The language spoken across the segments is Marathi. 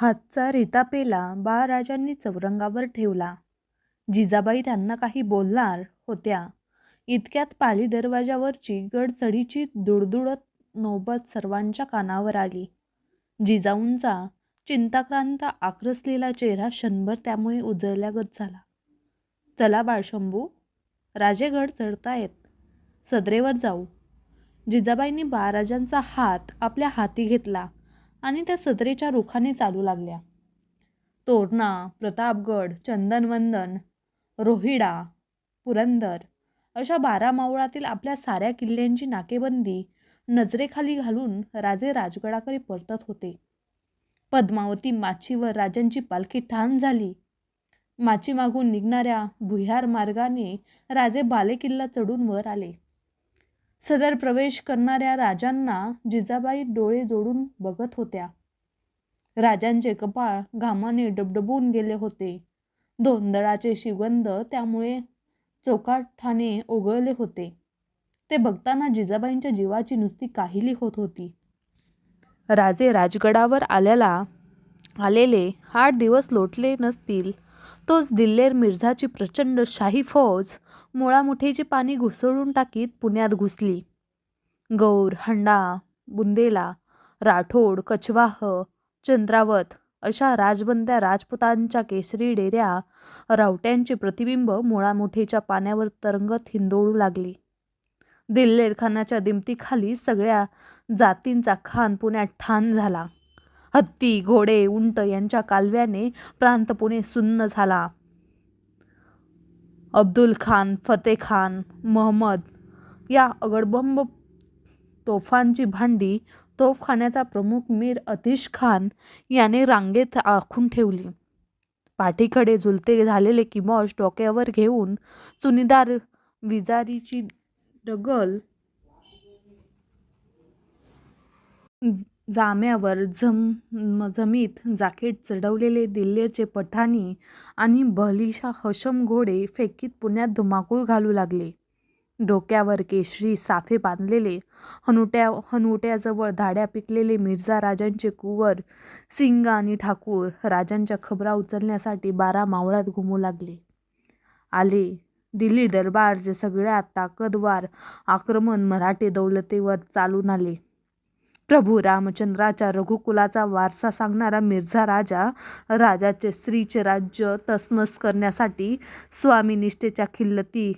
हातचा रितापेला बाळराजांनी चौरंगावर ठेवला. जिजाबाई त्यांना काही बोलणार होत्या इतक्यात पाली दरवाजावरची गडचढीची दुडदुडत नौबत सर्वांच्या कानावर आली. जिजाऊंचा चिंताक्रांत आक्रसलेला चेहरा क्षणभर त्यामुळे उजळल्यागत झाला. चला बाळशंभू, राजे गड चढतायत. सदरेवर जाऊ. जिजाबाईंनी बाळराजांचा हात आपल्या हाती घेतला आणि त्या सदरेच्या रुखाने चालू लागल्या. तोरणा, प्रतापगड, चंदनवंदन रोहिडा, पुरंदर अशा बारा मावळातील आपल्या साऱ्या किल्ल्यांची नाकेबंदी नजरेखाली घालून राजे राजगडाकडे परतत होते. पद्मावती माचीवर राजांची पालखी ठाण झाली. माची मागून निघणाऱ्या भुयार मार्गाने राजे बालेकिल्ला चढून वर आले. सदर प्रवेश करणाऱ्या राजांना जिजाबाई डोळे जोडून बघत होत्या. राजांचे कपाळ घामाने डबडबून गेले होते. धोंदळाचे शिवंद त्यामुळे चौकाठाने ओघळले होते. ते बघताना जिजाबाईंच्या जीवाची नुसती काहिली होत होती. राजे राजगडावर आल्याला आलेले आठ दिवस लोटले नसतील तोच दिल्लेर मिर्झाची प्रचंड शाही फौज मुळामुठीची पाने घुसळून टाकीत पुण्यात घुसली. गौर, हंडा, बुंदेला, राठोड, कछवाह, चंद्रावत अशा राजबंद्या राजपुतांच्या केशरी डेऱ्या रावट्यांचे प्रतिबिंब मुळामुठीच्या पाण्यावर तरंगत हिंदोळू लागली. दिल्लेर खानाच्या दिमतीखाली सगळ्या जातींचा खान पुण्यात ठाण झाला. हत्ती, घोडे, उंट यांच्या कालव्याने प्रांत पुणे सुन्न झाला. अब्दुलखान, खान महमद या अगडबंब तोफांची भांडी तोफखान्याचा प्रमुख मीर अतिशखान याने रांगेत आखून ठेवली. पाठीकडे झुलते झालेले किमॉश डोक्यावर घेऊन चुनीदार विजारीची डगल जाम्यावर झमझमीत जाकीट चढवलेले दिल्लीचे पठाणी आणि बलिशा हशम घोडे फेकीत पुण्यात धुमाकूळ घालू लागले. डोक्यावर केशरी साफे बांधलेले, हनुट्या हनुवट्याजवळ धाड्या पिकलेले मिर्झा राजांचे कुंवर, सिंग आणि ठाकूर राजांच्या खबरा उचलण्यासाठी बारा मावळात घुमू लागले. आले. दिल्ली दरबारचे सगळ्यात ताकदवार आक्रमण मराठे दौलतीवर चालून आले. प्रभू रामचंद्राच्या रघुकुलाचा वारसा सांगणारा मिर्झा राजा राजाचे स्त्रीचे राज्य तसनस करण्यासाठी स्वामिनिष्ठेच्या खिल्लती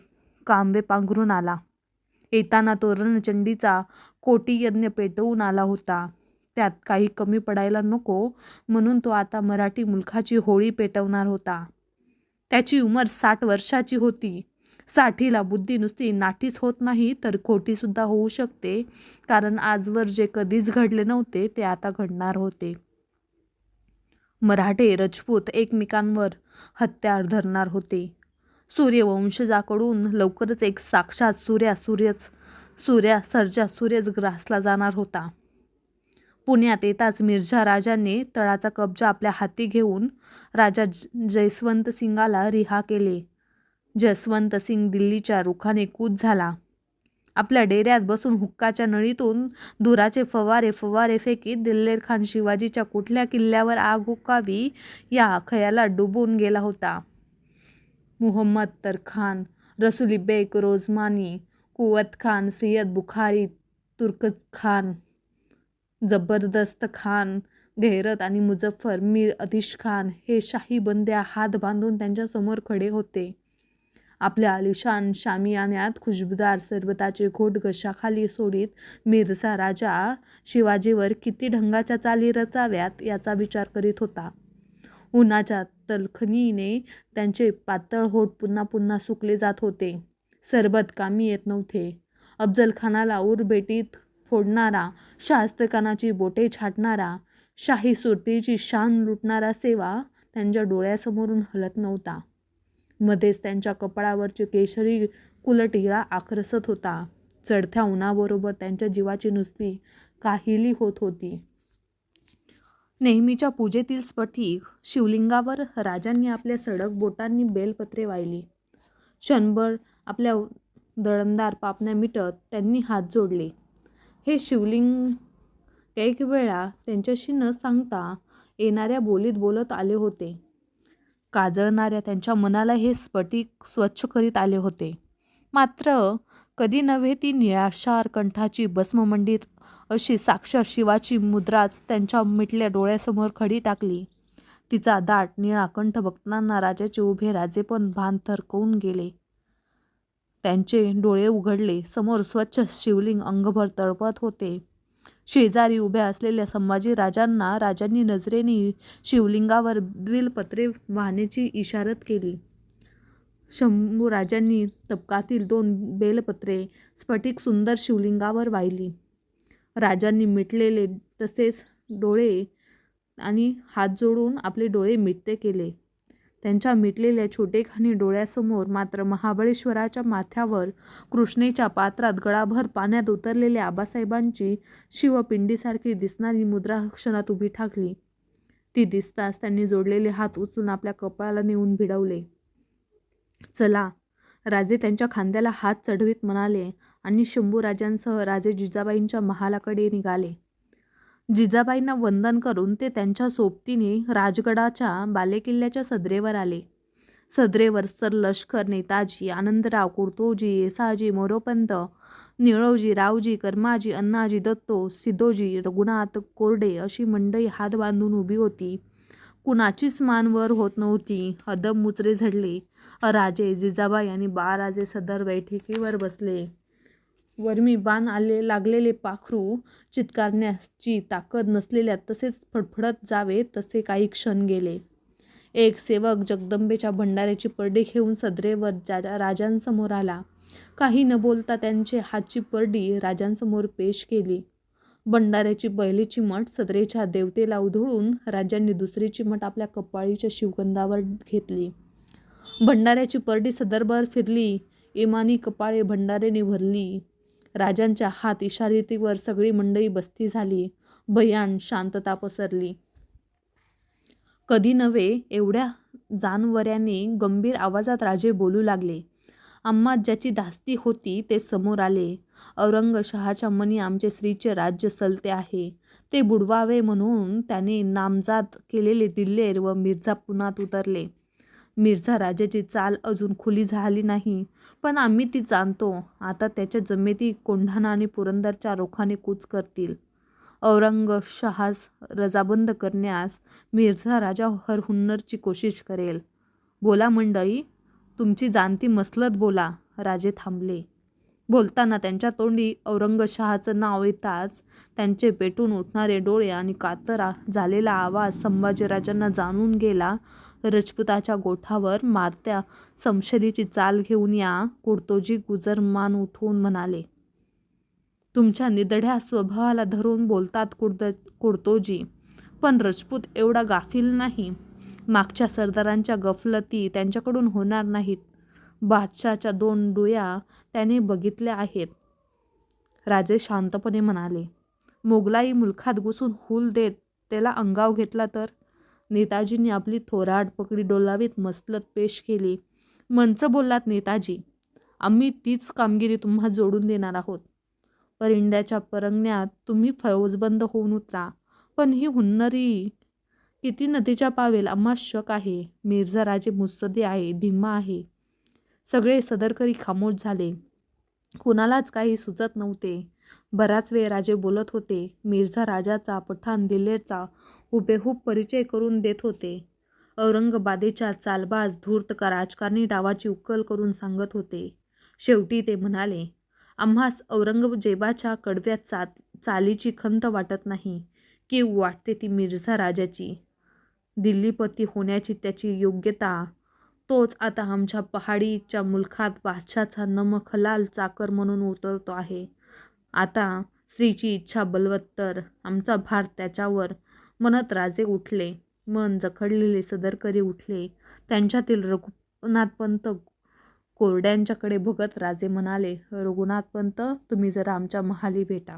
कांबे पांघरून आला. येताना तो रणचंडीचा कोटीयज्ञ पेटवून आला होता. त्यात काही कमी पडायला नको म्हणून तो आता मराठी मुलखाची होळी पेटवणार होता. त्याची उमर साठ वर्षाची होती. साठीला बुद्धी नुसती नाटीच होत नाही तर खोटीसुद्धा होऊ शकते कारण आजवर जे कधीच घडले नव्हते ते आता घडणार होते. मराठे रजपूत एकमेकांवर हत्यार धरणार होते. सूर्यवंशजाकडून लवकरच एक साक्षात सूर्या सर्जा सूर्यच ग्रासला जाणार होता. पुण्यात येताच मिर्झा राजाने तळाचा कब्जा आपल्या हाती घेऊन राजा जयवंतसिंगाला रिहा केले. जयवंतसिंग दिल्लीच्या रुखाने कूद झाला. आपल्या डेऱ्यात बसून हुक्काच्या नळीतून धुराचे फवारे फवारे फेकीत दिल्लेरखान शिवाजीच्या कुठल्या किल्ल्यावर आग हुकावी या खयाला डुबून गेला होता. मुहम्मद बेक रोजमानी कुवत खान सय्यद बुखारी, तुर्कत खान जबरदस्त खान गैरत आणि मुझफ्फर, मीर अतिशखान हे शाही बंद्या हात बांधून त्यांच्यासमोर खडे होते. आपल्या आलिशान शामियान्यात खुशबूदार सरबताचे घोट घशाखाली सोडीत मिर्झा राजा शिवाजीवर किती ढंगाच्या चाली रचाव्यात याचा विचार करीत होता. उन्हाच्या तलखनीने त्यांचे पातळ होठ पुन्हा पुन्हा सुकले जात होते. सरबत कामी येत नव्हते. अफजलखानाला उरबेटीत फोडणारा, शाहिस्तेखानाची बोटे छाटणारा, शाही सुरतीची शान लुटणारा सेवा त्यांच्या डोळ्यासमोरून हलत नव्हता. मध्येच त्यांच्या कपाळावरची केशरी कुलटिळा आकसत होता. चढत्या उन्हाबरोबर त्यांच्या जीवाची नुसती काहिली होत होती. नेहमीच्या पूजेतील स्फटिक शिवलिंगावर राजांनी आपल्या सडक बोटांनी बेलपत्रे वाहिली. क्षणभर आपल्या दळमदार पापण्या मिटत त्यांनी हात जोडले. हे शिवलिंग कैक वेळा त्यांच्याशी न सांगता येणाऱ्या बोलीत बोलत आले होते काजळणाऱ्या त्यांच्या मनाला हे स्फटिक स्वच्छ करीत आले होते. मात्र कधी नव्हे ती निराशार कंठाची भस्ममंडित अशी साक्षर शिवाची मुद्राच त्यांच्या मिटल्या डोळ्यासमोर खडी टाकली. तिचा दाट निळा कंठ बघताना राजाचे उभे राजे पण भान थरकवून गेले. त्यांचे डोळे उघडले. समोर स्वच्छ शिवलिंग अंगभर तळपत होते. शेजारी उभ्या असलेल्या संभाजी राजांना राजांनी नजरेने शिवलिंगावर द्विलपत्रे वाहण्याची इशारत केली. शंभू राजांनी तबकातील दोन बेलपत्रे स्फटिक सुंदर शिवलिंगावर वाहिली. राजांनी मिटलेले तसेच डोळे आणि हात जोडून आपले डोळे मिटते केले. त्यांच्या मिटलेल्या छोटेखानी डोळ्यासमोर मात्र महाबळेश्वराच्या माथ्यावर कृष्णेच्या पात्रात गळाभर पाण्यात उतरलेल्या आबासाहेबांची शिवपिंडीसारखी दिसणारी मुद्रा क्षणात उभी ठाकली. ती दिसताच त्यांनी जोडलेले हात उचलून आपल्या कपाळाला नेऊन भिडवले. चला राजे त्यांच्या खांद्याला हात चढवीत म्हणाले आणि शंभू राजांसह राजे जिजाबाईंच्या महालाकडे निघाले. जिजाबाईंना वंदन करून ते त्यांच्या सोबतीने राजगडाच्या बालेकिल्ल्याच्या सदरेवर आले. सदरेवर सर लष्कर नेताजी आनंदराव कुर्तोजी येसाजी मोरोपंत निळोजी रावजी कर्माजी अण्णाजी दत्तो सिद्धोजी रघुनाथ कोरडे अशी मंडई हात बांधून उभी होती. कुणाचीच मानवर होत नव्हती. अदब मुचरे झडले. राजे जिजाबाई आणि बाराजे सदर बैठकीवर बसले. वर्मी बाण आले लागलेले पाखरू चित्कारण्याची ताकद नसलेल्या तसेच फडफडत जावे तसे काही क्षण गेले. एक सेवक जगदंबेच्या भंडाऱ्याची परडी घेऊन सदरेवर जा राजांसमोर आला. काही न बोलता त्यांचे हातची परडी राजांसमोर पेश केली. भंडाऱ्याची पहिलीची मठ सदरेच्या देवतेला उधळून राजांनी दुसरी मठ आपल्या कपाळीच्या शिवगंधावर घेतली. भंडाऱ्याची परडी सदरभर फिरली. इमानी कपाळे भंडारेने भरली. राजांच्या हात इशारितीवर सगळी मंडळी बस्ती झाली. भयान शांतता पसरली. कधी नव्हे एवढ्या जानवऱ्याने गंभीर आवाजात राजे बोलू लागले. आम्हा ज्याची धास्ती होती ते समोर आले. औरंगशहाच्या मनी आमचे स्त्रीचे राज्य सलते आहे. ते बुडवावे म्हणून त्याने नामजाद केलेले दिल्लेर व मिर्झा पुण्यात उतरले. मिर्झा राजाची चाल अजून खुली झाली नाही. पण आम्ही ती जाणतो. आता त्याच्या जमेती कोंढाणा आणि पुरंदरच्या रोखाने कूच करतील. औरंगशहास रजाबंद करण्यास मिर्झा राजा हरहुन्नरची कोशिश करेल. बोला मंडळी तुमची जाणती मसलत बोला. राजे थांबले. बोलताना त्यांच्या तोंडी औरंगशहाचं नाव येताच त्यांचे पेटून उठणारे डोळे आणि कातरा झालेला आवाज संभाजीराजांना जाणून गेला. रजपुताच्या गोठावर मारत्या समशरीची चाल घेऊन या कुर्तोजी गुजरमान उठवून म्हणाले तुमच्या निदड्या स्वभावाला धरून बोलतात कुर्द कुर्तोजी पण रजपूत एवढा गाफील नाही. मागच्या सरदारांच्या गफलती त्यांच्याकडून होणार नाहीत. बादशाच्या दोन डोया त्याने बघितल्या आहेत. राजे शांतपणे म्हणाले मोगलाई मुलखात घुसून हुल देत त्याला अंगाव घेतला तर? नेताजींनी आपली थोराड पकडी डोलावीत मसलत पेश केली. मंच बोललात नेताजी आम्ही तीच कामगिरी तुम्हा जोडून देणार आहोत. परिंड्याच्या परंगण्यात तुम्ही फौजबंद होऊन उतरा. पण ही हुन्नरी किती नदीच्या पावेल? आम्हा शक आहे. मिर्झा राजे मुत्सदी आहे धिम्मा आहे. सगळे सदरकरी खामोश झाले. कुणालाच काही सुचत नव्हते. बराच वेळ राजे बोलत होते मिर्झा राजाचा पठाण दिल्लेरचा हुबेहूब परिचय करून देत होते. औरंगबादेच्या चालबाज धूर्त का राजकारणी डावाची उकल करून सांगत होते. शेवटी ते म्हणाले आम्हास औरंगजेबाच्या कडव्या चा चालीची खंत वाटत नाही. की वाटते ती मिर्झा राजाची? दिल्लीपती होण्याची त्याची योग्यता? तोच आता आमच्या पहाडीच्या मुलखात बादशाचा नमखलाल चाकर म्हणून उतरतो आहे. आता स्त्रीची इच्छा बलवत्तर. आमचा भार त्याच्यावर म्हणत राजे उठले. मन जखडलेले सदरकरी उठले. त्यांच्यातील रघुनाथपंत कोरड्यांच्याकडे बघत राजे म्हणाले रघुनाथपंत तुम्ही जरा आमच्या महाली भेटा.